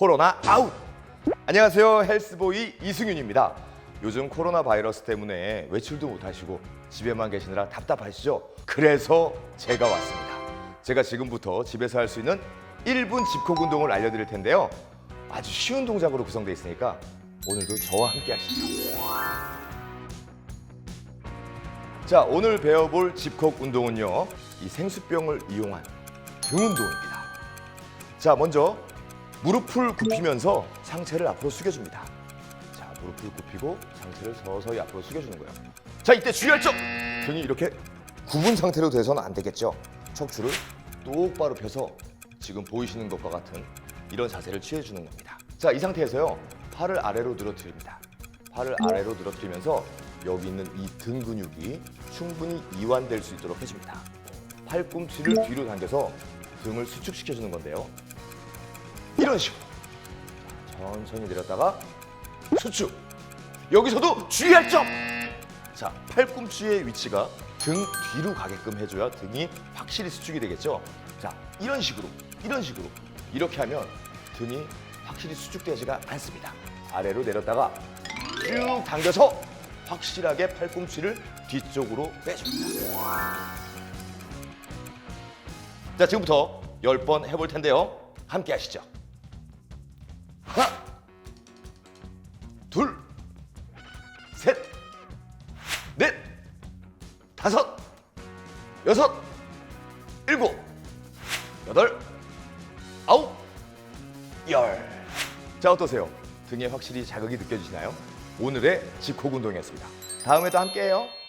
코로나 아웃! 안녕하세요. 헬스보이 이승윤입니다. 요즘 코로나 바이러스 때문에 외출도 못 하시고 집에만 계시느라 답답하시죠? 그래서 제가 왔습니다. 제가 지금부터 집에서 할 수 있는 1분 집콕 운동을 알려드릴 텐데요. 아주 쉬운 동작으로 구성되어 있으니까 오늘도 저와 함께 하시죠. 자, 오늘 배워볼 집콕 운동은요. 이 생수병을 이용한 등 운동입니다. 자, 먼저 무릎을 굽히면서 상체를 앞으로 숙여줍니다. 자, 무릎을 굽히고 상체를 서서히 앞으로 숙여주는 거예요. 자, 이때 주의할 점! 등이 이렇게 굽은 상태로 돼서는 안 되겠죠. 척추를 똑바로 펴서 지금 보이시는 것과 같은 이런 자세를 취해주는 겁니다. 자, 이 상태에서요. 팔을 아래로 늘어뜨립니다. 팔을 아래로 늘어뜨리면서 여기 있는 이 등 근육이 충분히 이완될 수 있도록 해줍니다. 팔꿈치를 뒤로 당겨서 등을 수축시켜주는 건데요. 이런 식으로 천천히 내렸다가 수축. 여기서도 주의할 점. 자, 팔꿈치의 위치가 등 뒤로 가게끔 해줘야 등이 확실히 수축이 되겠죠. 자, 이런 식으로, 이런 식으로 이렇게 하면 등이 확실히 수축되지가 않습니다. 아래로 내렸다가 쭉 당겨서 확실하게 팔꿈치를 뒤쪽으로 빼줍니다. 자, 지금부터 10번 해볼 텐데요. 함께 하시죠. 하나, 둘, 셋, 넷, 다섯, 여섯, 일곱, 여덟, 아홉, 열. 자, 어떠세요? 등에 확실히 자극이 느껴지시나요? 오늘의 집콕 운동이었습니다. 다음에도 함께해요.